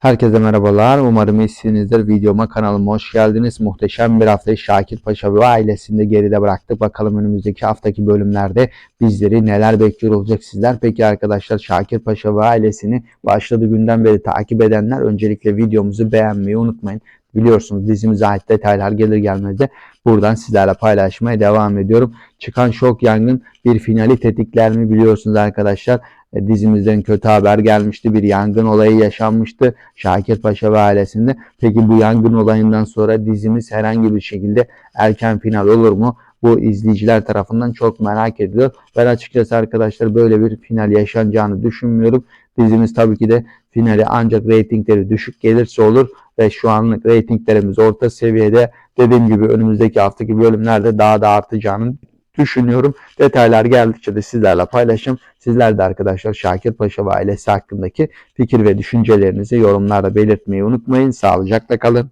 Herkese merhabalar. Umarım iyisinizdir. Videoma kanalıma hoş geldiniz. Muhteşem bir haftayı Şakir Paşa ve ailesinde geride bıraktık. Bakalım önümüzdeki haftaki bölümlerde bizleri neler bekliyor olacak sizler. Peki arkadaşlar Şakir Paşa ve ailesini başladığı günden beri takip edenler öncelikle videomuzu beğenmeyi unutmayın. Biliyorsunuz dizimize ait detaylar gelir gelmez de buradan sizlerle paylaşmaya devam ediyorum. Çıkan şok yangın bir finali tetikler mi biliyorsunuz arkadaşlar. E, dizimizden kötü haber gelmişti. Bir yangın olayı yaşanmıştı Şakir Paşa ve ailesinde. Peki bu yangın olayından sonra dizimiz herhangi bir şekilde erken final olur mu? Bu izleyiciler tarafından çok merak ediliyor. Ben açıkçası arkadaşlar böyle bir final yaşanacağını düşünmüyorum. Dizimiz tabii ki de finali ancak reytingleri düşük gelirse olur ve şu anlık reytinglerimiz orta seviyede. Dediğim gibi önümüzdeki haftaki bölümlerde daha da artacağını düşünüyorum. Detaylar geldikçe de sizlerle paylaşacağım. Sizler de arkadaşlar Şakir Paşa ve ailesi hakkındaki fikir ve düşüncelerinizi yorumlarda belirtmeyi unutmayın. Sağlıcakla kalın.